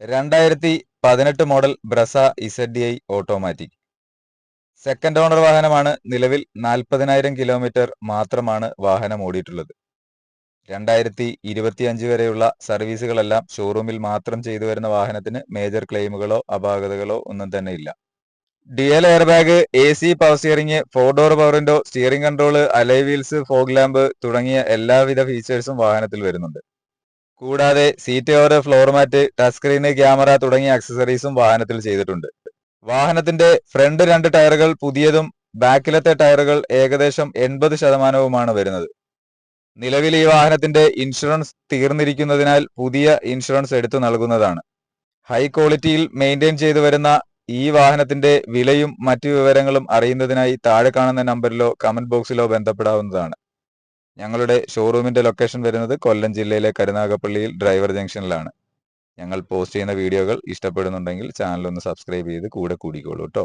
രണ്ടായിരത്തി പതിനെട്ട് model Brezza Z I automatic second owner വാഹനമാണ് നിലവിൽ നാൽപ്പതിനായിരം കിലോമീറ്റർ മാത്രമാണ് വാഹനം ഓടിയിട്ടുള്ളത്. രണ്ടായിരത്തി ഇരുപത്തിയഞ്ച് വരെയുള്ള സർവീസുകളെല്ലാം ഷോറൂമിൽ മാത്രം ചെയ്തു വരുന്ന വാഹനത്തിന് മേജർ ക്ലെയിമുകളോ അപാകതകളോ ഒന്നും തന്നെ ഇല്ല. Dual air bag A C power steering four door power window steering control alloy wheels fog lamp തുടങ്ങിയ എല്ലാവിധ ഫീച്ചേഴ്സും വാഹനത്തിൽ വരുന്നുണ്ട്. കൂടാതെ seat cover floor mat touch camera തുടങ്ങിയ അക്സസറീസും വാഹനത്തിൽ ചെയ്തിട്ടുണ്ട്. വാഹനത്തിന്റെ ഫ്രണ്ട് രണ്ട് ടയറുകൾ പുതിയതും ബാക്കിലത്തെ ടയറുകൾ ഏകദേശം എൺപത് ശതമാനവുമാണ് വരുന്നത്. നിലവിൽ ഈ വാഹനത്തിന്റെ ഇൻഷുറൻസ് തീർന്നിരിക്കുന്നതിനാൽ പുതിയ ഇൻഷുറൻസ് എടുത്തു നൽകുന്നതാണ്. ഹൈ ക്വാളിറ്റിയിൽ മെയിന്റെയിൻ ചെയ്തു വരുന്ന ഈ വാഹനത്തിന്റെ വിലയും മറ്റു വിവരങ്ങളും അറിയുന്നതിനായി താഴെ കാണുന്ന നമ്പറിലോ കമന്റ് ബോക്സിലോ ബന്ധപ്പെടാവുന്നതാണ്. ഞങ്ങളുടെ ഷോറൂമിന്റെ ലൊക്കേഷൻ വരുന്നത് കൊല്ലം ജില്ലയിലെ കരുനാഗപ്പള്ളിയിൽ ഡ്രൈവർ ജംഗ്ഷനിലാണ് ഞങ്ങൾ പോസ്റ്റ് ചെയ്യുന്ന വീഡിയോകൾ ഇഷ്ടപ്പെടുന്നുണ്ടെങ്കിൽ ചാനൽ ഒന്ന് സബ്സ്ക്രൈബ് ചെയ്ത് കൂടെ കൂടിക്കോളൂ കേട്ടോ